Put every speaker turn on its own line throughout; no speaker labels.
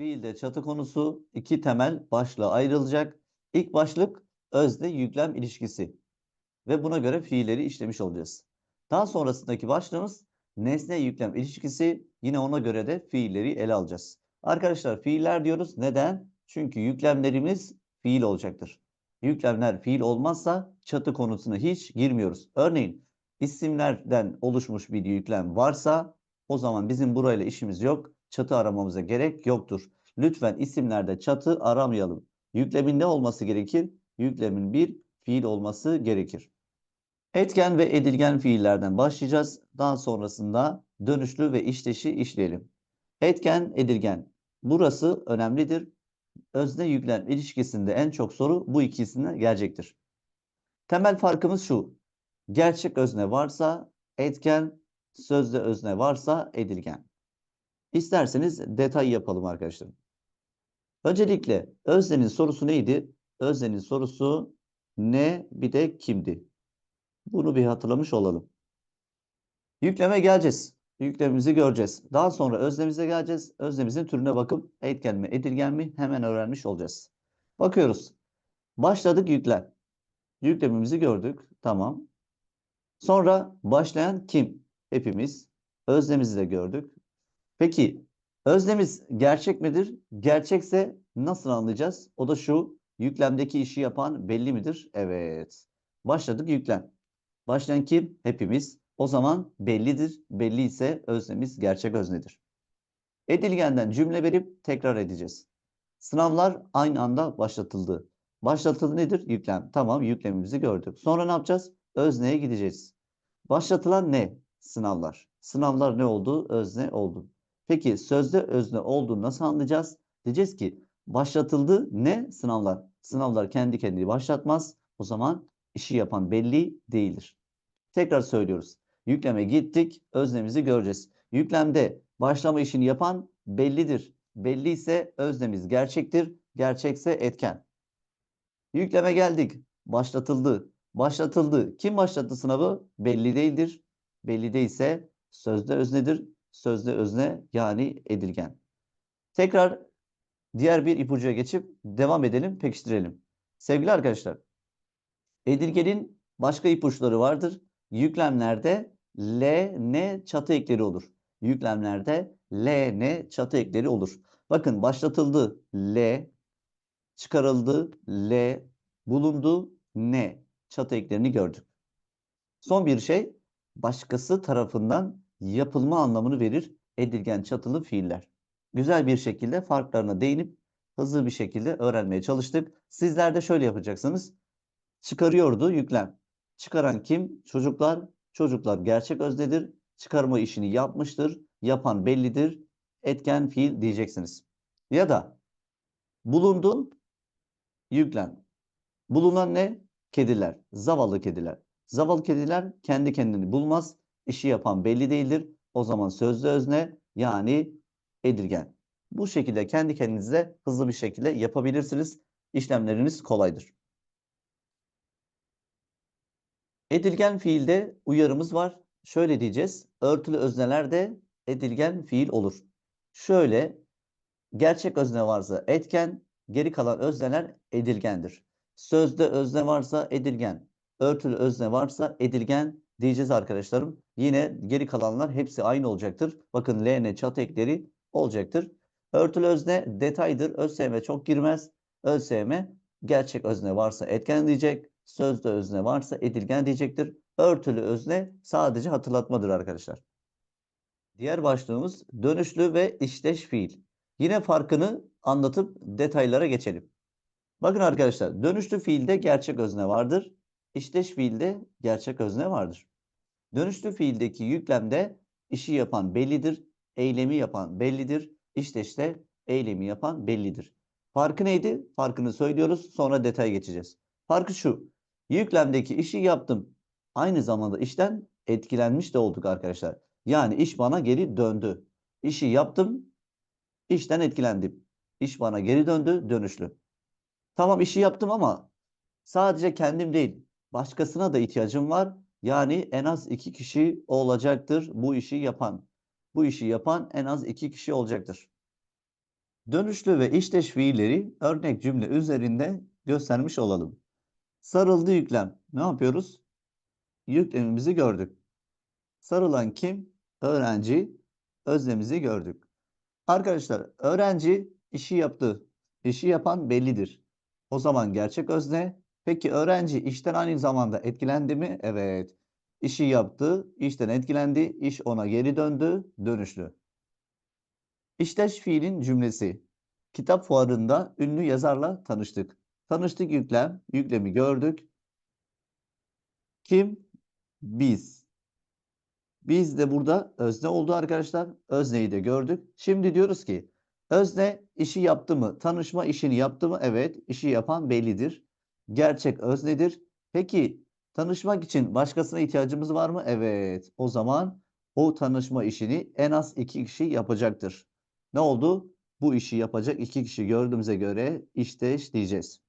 Fiilde çatı konusu iki temel başlığa ayrılacak. İlk başlık özne yüklem ilişkisi ve buna göre fiilleri işlemiş olacağız. Daha sonrasındaki başlığımız nesne yüklem ilişkisi yine ona göre de fiilleri ele alacağız. Arkadaşlar fiiller diyoruz. Neden? Çünkü yüklemlerimiz fiil olacaktır. Yüklemler fiil olmazsa çatı konusuna hiç girmiyoruz. Örneğin isimlerden oluşmuş bir yüklem varsa o zaman bizim burayla işimiz yok. Çatı aramamıza gerek yoktur. Lütfen isimlerde çatı aramayalım. Yüklemin ne olması gerekir? Yüklemin bir fiil olması gerekir. Etken ve edilgen fiillerden başlayacağız. Daha sonrasında dönüşlü ve işleşi işleyelim. Etken, edilgen. Burası önemlidir. Özne yüklem ilişkisinde en çok soru bu ikisinden gelecektir. Temel farkımız şu. Gerçek özne varsa etken, sözde özne varsa edilgen. İsterseniz detay yapalım arkadaşlar. Öncelikle öznenin sorusu neydi? Öznenin sorusu ne bir de kimdi? Bunu bir hatırlamış olalım. Yükleme geleceğiz. Yüklemimizi göreceğiz. Daha sonra öznemize geleceğiz. Öznemizin türüne bakıp etken mi, edilgen mi hemen öğrenmiş olacağız. Bakıyoruz. Başladık yüklem. Yüklemimizi gördük. Tamam. Sonra başlayan kim? Hepimiz. Öznemizi de gördük. Peki öznemiz gerçek midir? Gerçekse nasıl anlayacağız? O da şu. Yüklemdeki işi yapan belli midir? Evet. Başladık yüklem. Başlayan kim? Hepimiz. O zaman bellidir. Belli ise öznemiz gerçek öznedir. Edilgenden cümle verip tekrar edeceğiz. Sınavlar aynı anda başlatıldı. Başlatıldı nedir? Yüklem. Tamam yüklemimizi gördük. Sonra ne yapacağız? Özneye gideceğiz. Başlatılan ne? Sınavlar. Sınavlar ne oldu? Özne oldu. Peki sözde özne olduğunu nasıl anlayacağız? Diyeceğiz ki başlatıldı ne? Sınavlar. Sınavlar kendi kendini başlatmaz. O zaman işi yapan belli değildir. Tekrar söylüyoruz. Yükleme gittik, öznemizi göreceğiz. Yüklemde başlama işini yapan bellidir. Belli ise öznemiz gerçektir, gerçekse etken. Yükleme geldik, başlatıldı. Başlatıldı. Kim başlattı sınavı? Belli değildir. Belli değilse sözde öznedir. Sözde özne yani edilgen. Tekrar diğer bir ipucuya geçip devam edelim, pekiştirelim. Sevgili arkadaşlar, edilgenin başka ipuçları vardır. Yüklemlerde L, N çatı ekleri olur. Yüklemlerde L, N çatı ekleri olur. Bakın başlatıldı L, çıkarıldı L, bulundu N çatı eklerini gördük. Son bir şey başkası tarafından yapılma anlamını verir edilgen çatılı fiiller. Güzel bir şekilde farklarına değinip hızlı bir şekilde öğrenmeye çalıştık. Sizler de şöyle yapacaksınız. Çıkarıyordu yüklem. Çıkaran kim? Çocuklar. Çocuklar gerçek öznedir. Çıkarma işini yapmıştır. Yapan bellidir. Etken fiil diyeceksiniz. Ya da bulundu yüklem. Bulunan ne? Kediler. Zavallı kediler. Zavallı kediler kendi kendini bulmaz. İşi yapan belli değildir. O zaman sözlü özne yani edilgen. Bu şekilde kendi kendinize hızlı bir şekilde yapabilirsiniz. İşlemleriniz kolaydır. Edilgen fiilde uyarımız var. Şöyle diyeceğiz. Örtülü öznelerde edilgen fiil olur. Şöyle gerçek özne varsa etken, geri kalan özneler edilgendir. Sözde özne varsa edilgen, örtülü özne varsa edilgen diyeceğiz arkadaşlarım. Yine geri kalanlar hepsi aynı olacaktır. Bakın LN çatı ekleri olacaktır. Örtülü özne detaydır. ÖSYM çok girmez. ÖSYM gerçek özne varsa etken diyecek. Sözde özne varsa edilgen diyecektir. Örtülü özne sadece hatırlatmadır arkadaşlar. Diğer başlığımız dönüşlü ve işleş fiil. Yine farkını anlatıp detaylara geçelim. Bakın arkadaşlar dönüşlü fiilde gerçek özne vardır. İşleş fiilde gerçek özne vardır. Dönüşlü fiildeki yüklemde işi yapan bellidir, eylemi yapan bellidir, işleşte eylemi yapan bellidir. Farkı neydi? Farkını söylüyoruz sonra detaya geçeceğiz. Farkı şu. Yüklemdeki işi yaptım. Aynı zamanda işten etkilenmiş de olduk arkadaşlar. Yani iş bana geri döndü. İşi yaptım, işten etkilendim. İş bana geri döndü, dönüşlü. Tamam işi yaptım ama sadece kendim değil, başkasına da ihtiyacım var. Yani en az iki kişi olacaktır bu işi yapan. Bu işi yapan en az iki kişi olacaktır. Dönüşlü ve işteş fiilleri örnek cümle üzerinde göstermiş olalım. Sarıldı yüklem. Ne yapıyoruz? Yüklemimizi gördük. Sarılan kim? Öğrenci. Özlemimizi gördük. Arkadaşlar öğrenci işi yaptı. İşi yapan bellidir. O zaman gerçek özne. Peki öğrenci işten aynı zamanda etkilendi mi? Evet. İşi yaptı, işten etkilendi, iş ona geri döndü, dönüşlü. İşteş fiilin cümlesi. Kitap fuarında ünlü yazarla tanıştık. Tanıştık yüklem, yüklemi gördük. Kim? Biz. Biz de burada özne oldu arkadaşlar. Özneyi de gördük. Şimdi diyoruz ki özne işi yaptı mı? Tanışma işini yaptı mı? Evet. işi yapan bellidir. Gerçek öznedir. Peki tanışmak için başkasına ihtiyacımız var mı? Evet. O zaman o tanışma işini en az iki kişi yapacaktır. Ne oldu? Bu işi yapacak iki kişi gördüğümüze göre işte diyeceğiz.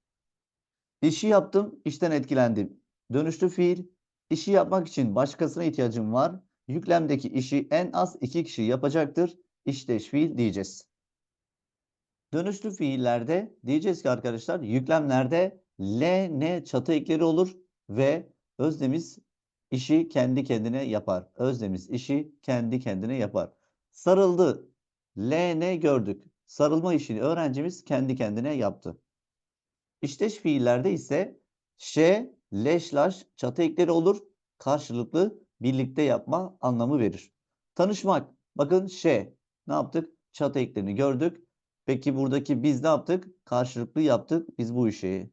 İşi yaptım, işten etkilendim. Dönüşlü fiil. İşi yapmak için başkasına ihtiyacım var. Yüklemdeki işi en az iki kişi yapacaktır. İşteş fiil diyeceğiz. Dönüşlü fiillerde diyeceğiz ki arkadaşlar yüklemlerde L, N çatı ekleri olur ve öznemiz işi kendi kendine yapar. Öznemiz işi kendi kendine yapar. Sarıldı. L, N gördük. Sarılma işini öğrencimiz kendi kendine yaptı. İşteş fiillerde ise ş, leş, laş çatı ekleri olur. Karşılıklı birlikte yapma anlamı verir. Tanışmak. Bakın ş. Ne yaptık? Çatı eklerini gördük. Peki buradaki biz ne yaptık? Karşılıklı yaptık biz bu işi.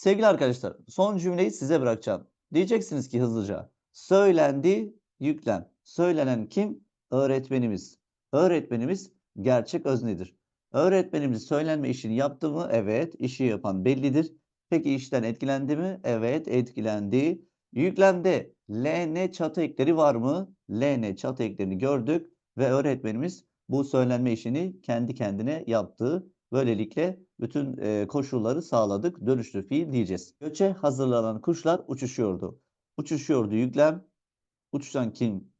Sevgili arkadaşlar, son cümleyi size bırakacağım. Diyeceksiniz ki hızlıca. Söylendi yüklem. Söylenen kim? Öğretmenimiz. Öğretmenimiz gerçek öznedir. Öğretmenimiz söylenme işini yaptı mı? Evet. işi yapan bellidir. Peki işten etkilendi mi? Evet, etkilendi. Yüklemde LN çatı ekleri var mı? LN çatı eklerini gördük ve öğretmenimiz bu söylenme işini kendi kendine yaptı. Böylelikle bütün e, koşulları sağladık. Dönüşlü fiil diyeceğiz. Göçe hazırlanan kuşlar uçuşuyordu. Uçuşuyordu yüklem. Uçuşan kim?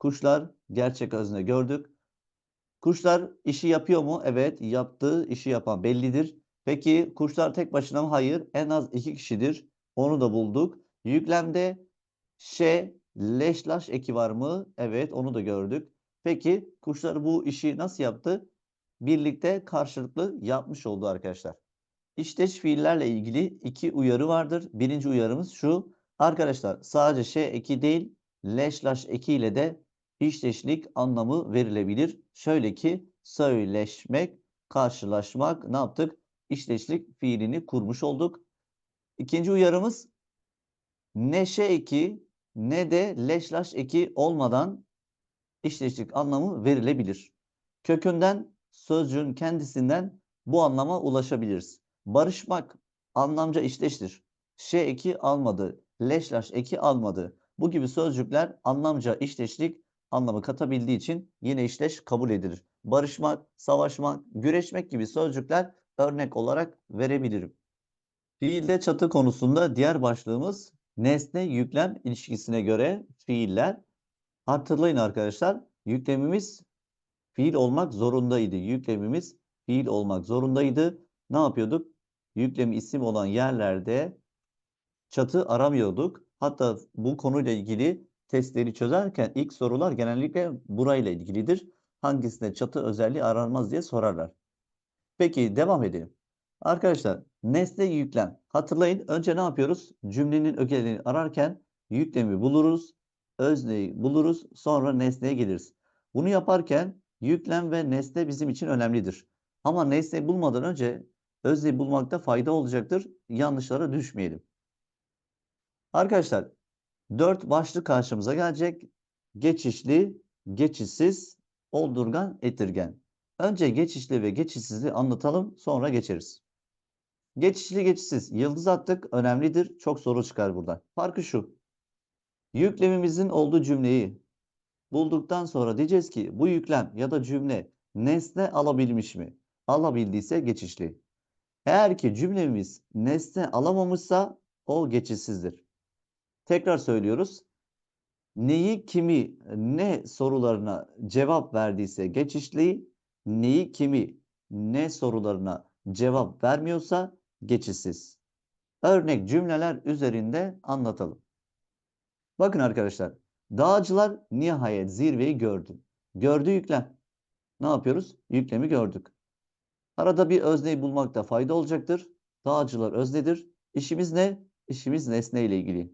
Kuşlar gerçek özne gördük. Kuşlar işi yapıyor mu? Evet, yaptığı işi yapan bellidir. Peki kuşlar tek başına mı? Hayır, en az iki kişidir. Onu da bulduk. Yüklemde ş, leşlaş eki var mı? Evet, onu da gördük. Peki kuşlar bu işi nasıl yaptı? Birlikte karşılıklı yapmış oldu arkadaşlar. İşteş fiillerle ilgili iki uyarı vardır. Birinci uyarımız şu. Arkadaşlar sadece ş eki değil, leşlaş eki ile de işteşlik anlamı verilebilir. Şöyle ki söyleşmek, karşılaşmak ne yaptık? İşteşlik fiilini kurmuş olduk. İkinci uyarımız neşe eki ne de leşlaş eki olmadan işleşlik anlamı verilebilir. Kökünden sözcüğün kendisinden bu anlama ulaşabiliriz. Barışmak anlamca işleştir. Şe eki almadı, leşlaş eki almadı. Bu gibi sözcükler anlamca işleşlik anlamı katabildiği için yine işleş kabul edilir. Barışmak, savaşmak, güreşmek gibi sözcükler örnek olarak verebilirim. Fiilde çatı konusunda diğer başlığımız nesne yüklem ilişkisine göre fiiller. Hatırlayın arkadaşlar yüklemimiz fiil olmak zorundaydı. Yüklemimiz fiil olmak zorundaydı. Ne yapıyorduk? Yüklemi isim olan yerlerde çatı aramıyorduk. Hatta bu konuyla ilgili testleri çözerken ilk sorular genellikle burayla ilgilidir. Hangisinde çatı özelliği aranmaz diye sorarlar. Peki devam edelim. Arkadaşlar nesne yüklem. Hatırlayın önce ne yapıyoruz? Cümlenin ögelerini ararken yüklemi buluruz, özneyi buluruz, sonra nesneye geliriz. Bunu yaparken yüklem ve nesne bizim için önemlidir. Ama nesneyi bulmadan önce özneyi bulmakta fayda olacaktır. Yanlışlara düşmeyelim. Arkadaşlar dört başlık karşımıza gelecek. Geçişli, geçişsiz, oldurgan, etirgen. Önce geçişli ve geçişsizliği anlatalım sonra geçeriz. Geçişli geçişsiz. Yıldız attık önemlidir. Çok soru çıkar burada. Farkı şu. Yüklemimizin olduğu cümleyi bulduktan sonra diyeceğiz ki bu yüklem ya da cümle nesne alabilmiş mi? Alabildiyse geçişli. Eğer ki cümlemiz nesne alamamışsa o geçişsizdir. Tekrar söylüyoruz. Neyi, kimi, ne sorularına cevap verdiyse geçişli, neyi, kimi, ne sorularına cevap vermiyorsa geçişsiz. Örnek cümleler üzerinde anlatalım. Bakın arkadaşlar. Dağcılar nihayet zirveyi gördü. Gördü yüklem. Ne yapıyoruz? Yüklemi gördük. Arada bir özneyi bulmakta fayda olacaktır. Dağcılar öznedir. İşimiz ne? İşimiz nesne ile ilgili.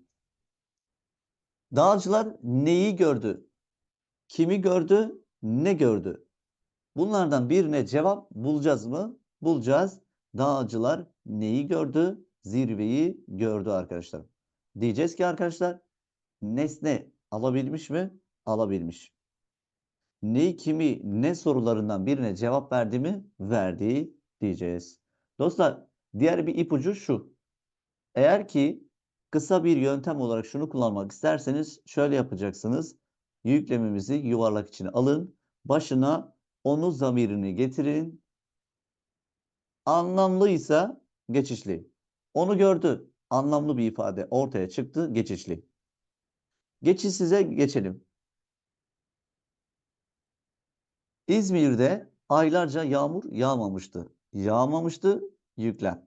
Dağcılar neyi gördü? Kimi gördü? Ne gördü? Bunlardan birine cevap bulacağız mı? Bulacağız. Dağcılar neyi gördü? Zirveyi gördü arkadaşlar. Diyeceğiz ki arkadaşlar nesne alabilmiş mi? Alabilmiş. Neyi, kimi, ne sorularından birine cevap verdi mi? Verdi diyeceğiz. Dostlar diğer bir ipucu şu. Eğer ki kısa bir yöntem olarak şunu kullanmak isterseniz şöyle yapacaksınız. Yüklemimizi yuvarlak içine alın. Başına onu zamirini getirin. Anlamlıysa geçişli. Onu gördü. Anlamlı bir ifade ortaya çıktı. Geçişli. Geçişsize geçelim. İzmir'de aylarca yağmur yağmamıştı. Yağmamıştı yüklem.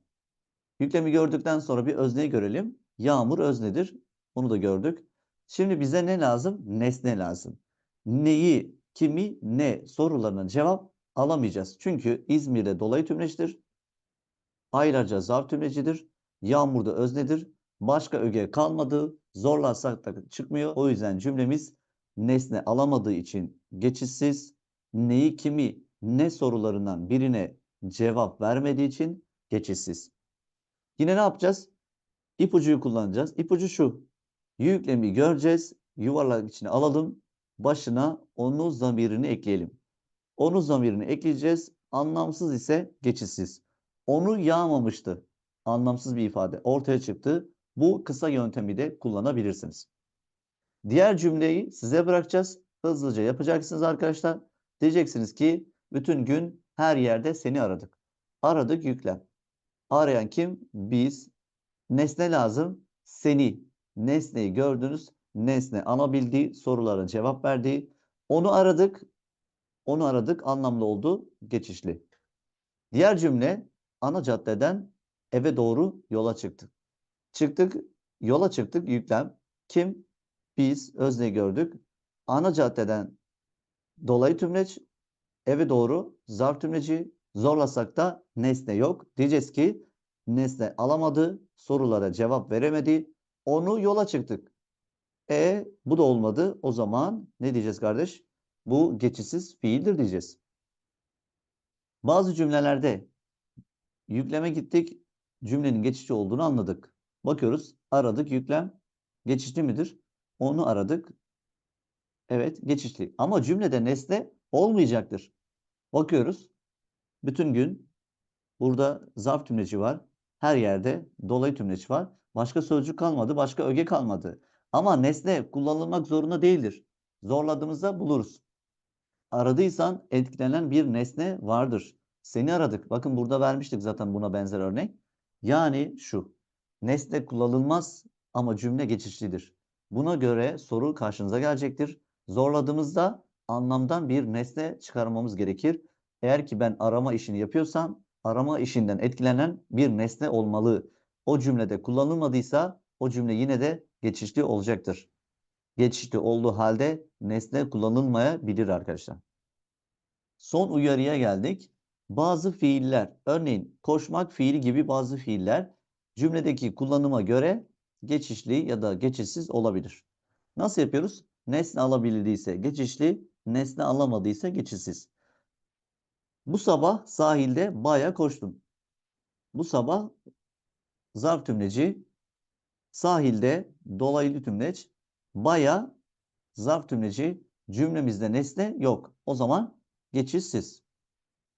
Yüklemi gördükten sonra bir özneyi görelim. Yağmur öznedir. Onu da gördük. Şimdi bize ne lazım? Nesne lazım. Neyi, kimi, ne sorularına cevap alamayacağız. Çünkü İzmir'de dolayı tümleçtir. Aylarca zarf tümlecidir. Yağmurda öznedir. Başka öge kalmadı. Zorlarsak da çıkmıyor. O yüzden cümlemiz nesne alamadığı için geçişsiz. Neyi, kimi, ne sorularından birine cevap vermediği için geçişsiz. Yine ne yapacağız? İpucuyu kullanacağız. İpucu şu. Yüklemi göreceğiz. Yuvarlak içine alalım. Başına onu zamirini ekleyelim. Onu zamirini ekleyeceğiz. Anlamsız ise geçişsiz. Onu yağmamıştı. Anlamsız bir ifade ortaya çıktı. Bu kısa yöntemi de kullanabilirsiniz. Diğer cümleyi size bırakacağız. Hızlıca yapacaksınız arkadaşlar. Diyeceksiniz ki bütün gün her yerde seni aradık. Aradık yüklem. Arayan kim? Biz. Nesne lazım. Seni. Nesneyi gördünüz. Nesne anabildiği sorulara cevap verdiği. Onu aradık. Onu aradık. Anlamlı oldu. Geçişli. Diğer cümle ana caddeden eve doğru yola çıktık. Çıktık. Yola çıktık. Yüklem. Kim? Biz. Özne gördük. Ana caddeden dolayı tümleç. Eve doğru zarf tümleci. Zorlasak da nesne yok. Diyeceğiz ki nesne alamadı, sorulara cevap veremedi. Onu yola çıktık. E bu da olmadı. O zaman ne diyeceğiz kardeş? Bu geçişsiz fiildir diyeceğiz. Bazı cümlelerde yükleme gittik, cümlenin geçici olduğunu anladık. Bakıyoruz, aradık yüklem geçişli midir? Onu aradık. Evet, geçişli. Ama cümlede nesne olmayacaktır. Bakıyoruz. Bütün gün burada zarf tümleci var. Her yerde dolayı tümleç var. Başka sözcük kalmadı, başka öge kalmadı. Ama nesne kullanılmak zorunda değildir. Zorladığımızda buluruz. Aradıysan etkilenen bir nesne vardır. Seni aradık. Bakın burada vermiştik zaten buna benzer örnek. Yani şu. Nesne kullanılmaz ama cümle geçişlidir. Buna göre soru karşınıza gelecektir. Zorladığımızda anlamdan bir nesne çıkarmamız gerekir. Eğer ki ben arama işini yapıyorsam arama işinden etkilenen bir nesne olmalı. O cümlede kullanılmadıysa o cümle yine de geçişli olacaktır. Geçişli olduğu halde nesne kullanılmayabilir arkadaşlar. Son uyarıya geldik. Bazı fiiller, örneğin koşmak fiili gibi bazı fiiller cümledeki kullanıma göre geçişli ya da geçişsiz olabilir. Nasıl yapıyoruz? Nesne alabildiyse geçişli, nesne alamadıysa geçişsiz. Bu sabah sahilde baya koştum. Bu sabah zarf tümleci, sahilde dolaylı tümleç, baya zarf tümleci, cümlemizde nesne yok. O zaman geçişsiz.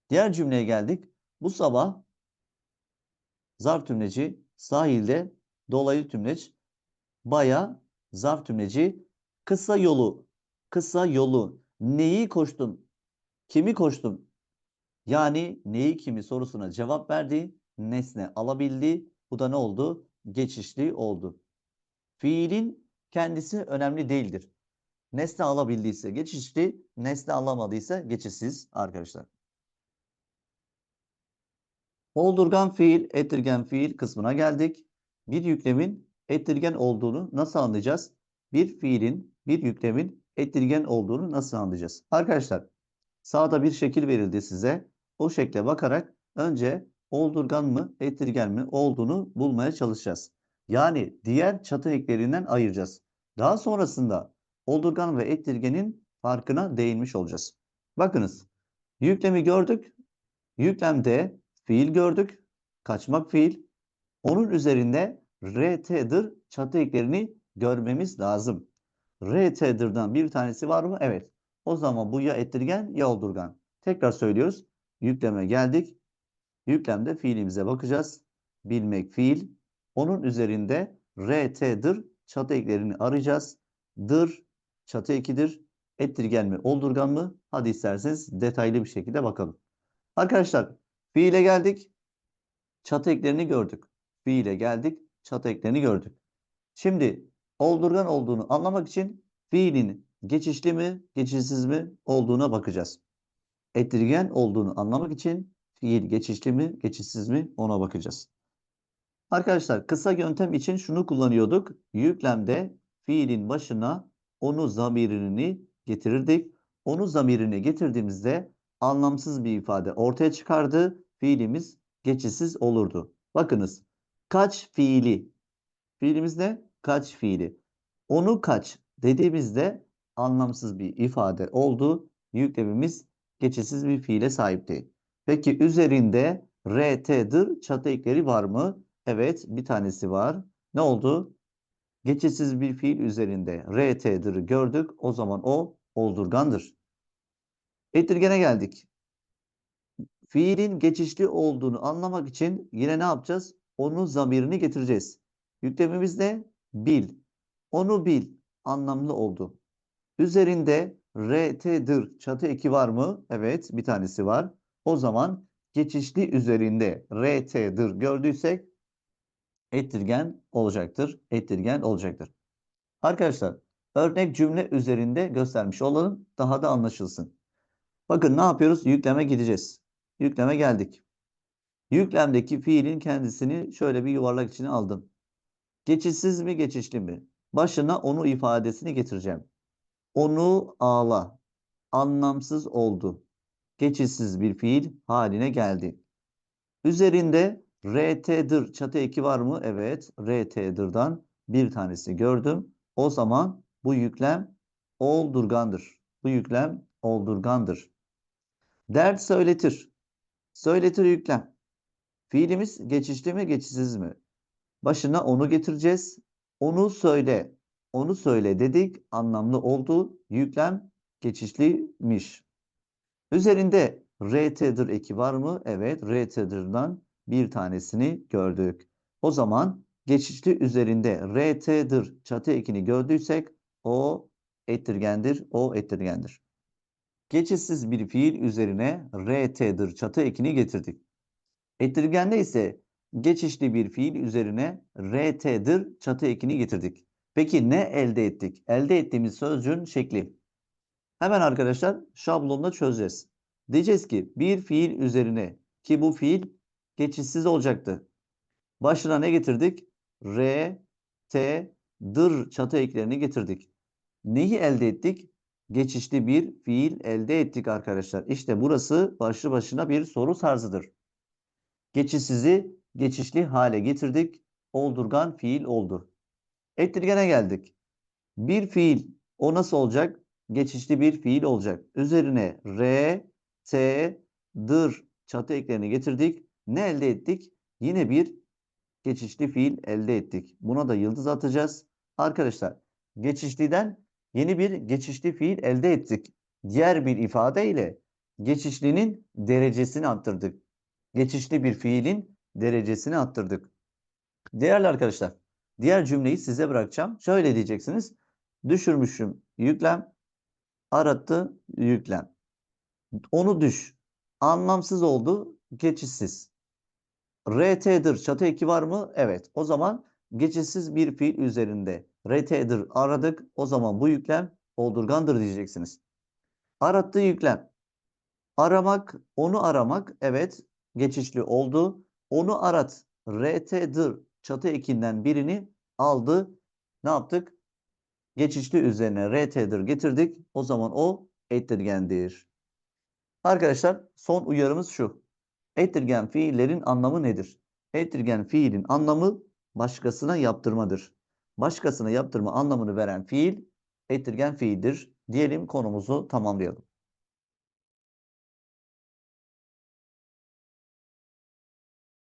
Diğer cümleye geldik. Bu sabah zarf tümleci, sahilde dolaylı tümleç, baya zarf tümleci, kısa yolu, kısa yolu, neyi koştum, kimi koştum, yani neyi kimi sorusuna cevap verdi, nesne alabildi. Bu da ne oldu? Geçişli oldu. Fiilin kendisi önemli değildir. Nesne alabildiyse geçişli, nesne alamadıysa geçişsiz arkadaşlar. Oldurgan fiil, ettirgen fiil kısmına geldik. Bir yüklemin ettirgen olduğunu nasıl anlayacağız? Bir fiilin, bir yüklemin ettirgen olduğunu nasıl anlayacağız? Arkadaşlar, sağda bir şekil verildi size. O şekle bakarak önce oldurgan mı, ettirgen mi olduğunu bulmaya çalışacağız. Yani diğer çatı eklerinden ayıracağız. Daha sonrasında oldurgan ve ettirgenin farkına değinmiş olacağız. Bakınız, yüklemi gördük. Yüklemde fiil gördük. Kaçmak fiil. Onun üzerinde RT'dir çatı eklerini görmemiz lazım. RT'dir'dan bir tanesi var mı? Evet. O zaman bu ya ettirgen ya oldurgan. Tekrar söylüyoruz. Yükleme geldik. Yüklemde fiilimize bakacağız. Bilmek fiil. Onun üzerinde RT'dir çatı eklerini arayacağız. Dır çatı ekidir. Ettirgen mi oldurgan mı? Hadi isterseniz detaylı bir şekilde bakalım. Arkadaşlar fiile geldik. Çatı eklerini gördük. Fiile geldik. Çatı eklerini gördük. Şimdi oldurgan olduğunu anlamak için fiilin geçişli mi, geçişsiz mi olduğuna bakacağız. Ettirgen olduğunu anlamak için fiil geçişli mi, geçişsiz mi ona bakacağız. Arkadaşlar kısa yöntem için şunu kullanıyorduk. Yüklemde fiilin başına onu zamirini getirirdik. Onu zamirini getirdiğimizde anlamsız bir ifade ortaya çıkardı. Fiilimiz geçişsiz olurdu. Bakınız kaç fiili. Fiilimiz ne? Kaç fiili. Onu kaç dediğimizde anlamsız bir ifade oldu. Yüklemimiz geçişsiz bir fiile sahipti. Peki üzerinde RT'dir çatı ekleri var mı? Evet bir tanesi var. Ne oldu? Geçişsiz bir fiil üzerinde RT'dir gördük. O zaman o oldurgandır. Ettirgene geldik. Fiilin geçişli olduğunu anlamak için yine ne yapacağız? Onun zamirini getireceğiz. Yüklemimiz ne? Bil. Onu bil. Anlamlı oldu. Üzerinde RT'dir çatı eki var mı? Evet bir tanesi var. O zaman geçişli üzerinde RT'dir gördüysek ettirgen olacaktır. Ettirgen olacaktır. Arkadaşlar örnek cümle üzerinde göstermiş olalım. Daha da anlaşılsın. Bakın ne yapıyoruz? Yükleme gideceğiz. Yükleme geldik. Yüklemdeki fiilin kendisini şöyle bir yuvarlak içine aldım. Geçişsiz mi geçişli mi? Başına onu ifadesini getireceğim. Onu ağla. Anlamsız oldu. Geçişsiz bir fiil haline geldi. Üzerinde RT'dir çatı eki var mı? Evet. RT'dir'dan bir tanesi gördüm. O zaman bu yüklem oldurgandır. Bu yüklem oldurgandır. Dert söyletir. Söyletir yüklem. Fiilimiz geçişli mi geçişsiz mi? Başına onu getireceğiz. Onu söyle. Onu söyle dedik. Anlamlı oldu. Yüklem geçişliymiş. Üzerinde RT'dir eki var mı? Evet. RT'dir'dan bir tanesini gördük. O zaman geçişli üzerinde RT'dir çatı ekini gördüysek o ettirgendir. O ettirgendir. Geçişsiz bir fiil üzerine RT'dir çatı ekini getirdik. Ettirgende ise geçişli bir fiil üzerine RT'dir çatı ekini getirdik. Peki ne elde ettik? Elde ettiğimiz sözcüğün şekli. Hemen arkadaşlar şablonla çözeceğiz. Diyeceğiz ki bir fiil üzerine ki bu fiil geçişsiz olacaktı. Başına ne getirdik? R, T, dır çatı eklerini getirdik. Neyi elde ettik? Geçişli bir fiil elde ettik arkadaşlar. İşte burası başlı başına bir soru tarzıdır. Geçişsizi geçişli hale getirdik. Oldurgan fiil oldu. Ettirgene geldik. Bir fiil o nasıl olacak? Geçişli bir fiil olacak. Üzerine R, T, dır çatı eklerini getirdik. Ne elde ettik? Yine bir geçişli fiil elde ettik. Buna da yıldız atacağız. Arkadaşlar geçişliden yeni bir geçişli fiil elde ettik. Diğer bir ifadeyle geçişlinin derecesini arttırdık. Geçişli bir fiilin derecesini arttırdık. Değerli arkadaşlar, diğer cümleyi size bırakacağım. Şöyle diyeceksiniz. Düşürmüşüm yüklem, arattı yüklem. Onu düş. Anlamsız oldu, geçişsiz. RT'dir çatı eki var mı? Evet. O zaman geçişsiz bir fiil üzerinde RT'dir aradık. O zaman bu yüklem oldurgandır diyeceksiniz. Arattığı yüklem. Aramak, onu aramak evet geçişli oldu. Onu arat. RT'dir. Çatı ekinden birini aldı. Ne yaptık? Geçişli üzerine RT'dir getirdik. O zaman o ettirgendir. Arkadaşlar son uyarımız şu. Ettirgen fiillerin anlamı nedir? Ettirgen fiilin anlamı başkasına yaptırmadır. Başkasına yaptırma anlamını veren fiil ettirgen fiildir. Diyelim konumuzu tamamlayalım.